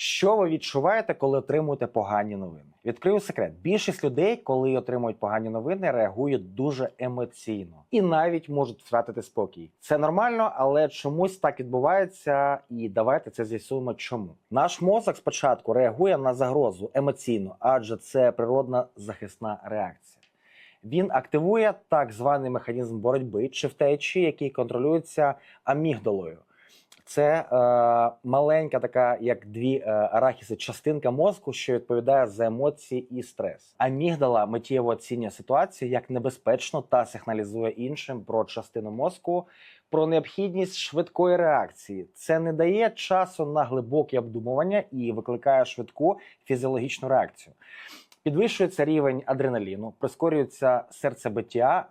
Що ви відчуваєте, коли отримуєте погані новини? Відкрию секрет: більшість людей, коли отримують погані новини, реагують дуже емоційно і навіть можуть втратити спокій. Це нормально, але чомусь так відбувається, і давайте це з'ясуємо. Чому наш мозок спочатку реагує на загрозу емоційно, адже це природна захисна реакція. Він активує так званий механізм боротьби чи втечі, який контролюється амігдалою. Це е, маленька така, як дві е, арахіси, частинка мозку, що відповідає за емоції і стрес. Амігдала миттєво оцінює ситуацію як небезпечну та сигналізує іншим про частину мозку про необхідність швидкої реакції. Це не дає часу на глибоке обдумування і викликає швидку фізіологічну реакцію. Підвищується рівень адреналіну, прискорюється серцебиття.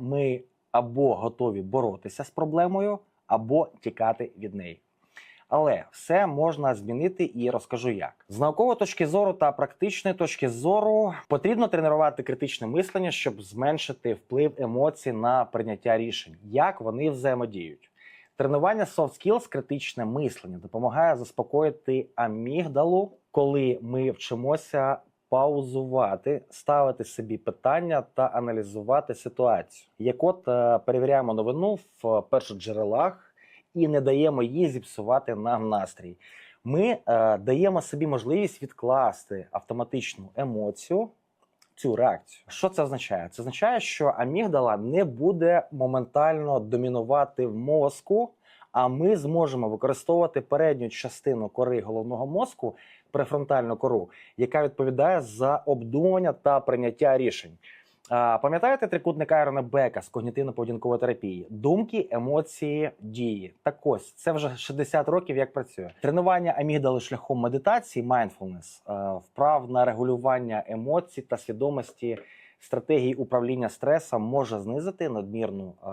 Ми або готові боротися з проблемою, або тікати від неї. Але все можна змінити і розкажу як. З наукової точки зору та практичної точки зору потрібно тренувати критичне мислення, щоб зменшити вплив емоцій на прийняття рішень, як вони взаємодіють. Тренування soft skills, критичне мислення допомагає заспокоїти амігдалу, коли ми вчимося паузувати, ставити собі питання та аналізувати ситуацію. Як от е, перевіряємо новину в першоджерелах і не даємо їй зіпсувати нам настрій. Ми е, даємо собі можливість відкласти автоматичну емоцію. Цю реакцію. Що це означає? Це означає, що амігдала не буде моментально домінувати в мозку, а ми зможемо використовувати передню частину кори головного мозку, префронтальну кору, яка відповідає за обдумування та прийняття рішень. Пам'ятаєте трикутник Айрона Бека з когнітивно-поведінкової терапії? Думки, емоції, дії. Так ось це вже 60 років як працює. Тренування амігдали шляхом медитації, mindfulness, е, вправ на регулювання емоцій та свідомості. Стратегії управління стресом може знизити надмірну е,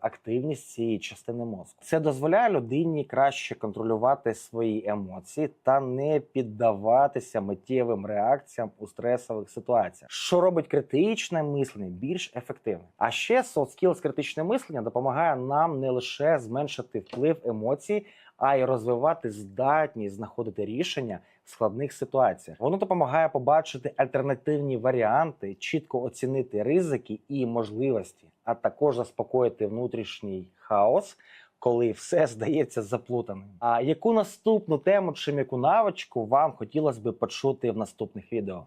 активність цієї частини мозку. Це дозволяє людині краще контролювати свої емоції та не піддаватися миттєвим реакціям у стресових ситуаціях, що робить критичне мислення більш ефективним. А ще soft skills критичне мислення допомагає нам не лише зменшити вплив емоцій, а й розвивати здатність знаходити рішення складних ситуаціях. Воно допомагає побачити альтернативні варіанти, чітко оцінити ризики і можливості, а також заспокоїти внутрішній хаос. Коли все здається заплутаним. А яку наступну тему чи м'яку навичку вам хотілося би почути в наступних відео?